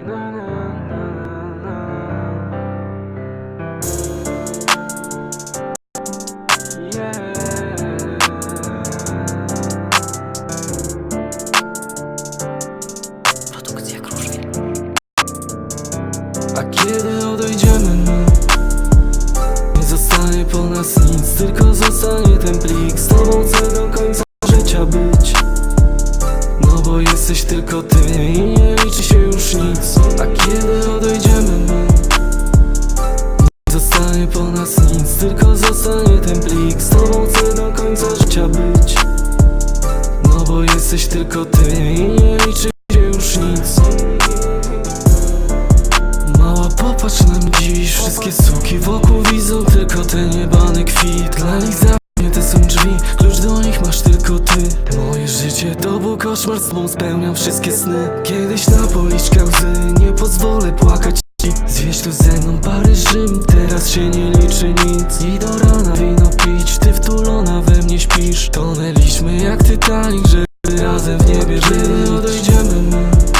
A kiedy odejdziemy? No? Nie zostanie po nas nic Tylko zostanie ten plik. Z tobą chcę do końca życia być. No bo jesteś tylko ty I nie liczy się już nic A kiedy odejdziemy my? Nie zostanie po nas nic Tylko zostanie ten plik. Z tobą chcę do końca życia być. No bo jesteś tylko ty i nie liczy się już nic. Mała popatrz na mnie dziś Wszystkie suki wokół widzą tylko ten niebany kwit. Dla nich koszmar Z tobą spełniam wszystkie sny. Kiedyś na policzkach łzy Nie pozwolę płakać. Ci Zwieź tu ze mną parę Rzym. Teraz się nie liczy nic. I do rana wino pić. Ty wtulona we mnie śpisz. Tonęliśmy jak Titanic Żeby razem w niebie żyć. Kiedy odejdziemy my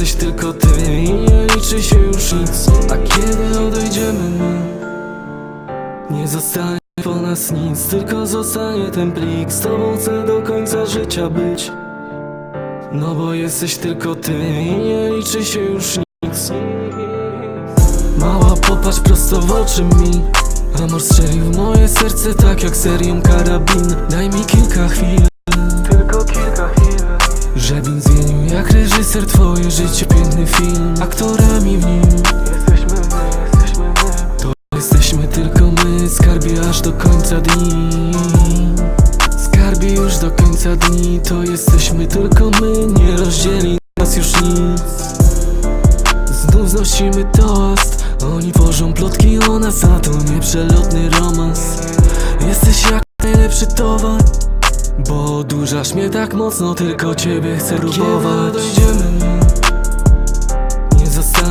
jesteś tylko ty i nie liczy się już nic. A kiedy odejdziemy my Nie zostanie po nas nic, tylko zostanie ten plik. Z tobą chcę do końca życia być. No bo jesteś tylko ty i nie liczy się już nic. Mała popatrz prosto w oczy mi. Amor strzelił w moje serce tak jak serią karabin. Daj mi film Aktorami. W nim Jesteśmy my, jesteśmy my. To jesteśmy tylko my Skarbie aż do końca dni. Skarbie już do końca dni To jesteśmy tylko my Nie rozdzieli nas już nic. Znów znosimy toast Oni tworzą plotki o nas A to nie przelotny romans. Jesteś jak najlepszy towar Bo odurzasz mnie tak mocno Tylko ciebie chcę próbować. dojdziemy Nie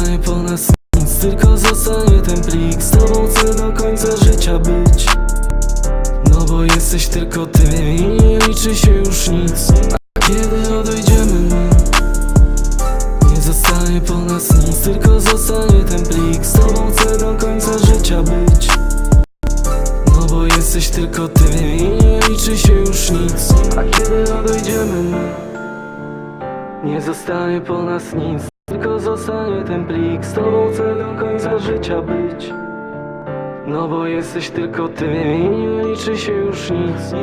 zostanie po nas nic Tylko zostanie ten plik. Z tobą chcę do końca życia być. No bo jesteś tylko ty I nie liczy się już nic. A kiedy odejdziemy my nie zostanie po nas nic, tylko zostanie ten plik. Z tobą chcę do końca życia być. No bo jesteś tylko ty i nie liczy się już nic. A kiedy odejdziemy my Nie zostanie po nas nic, tylko zostanie ten plik Z tobą chcę do końca życia być. No bo jesteś tylko ty i nie liczy się już nic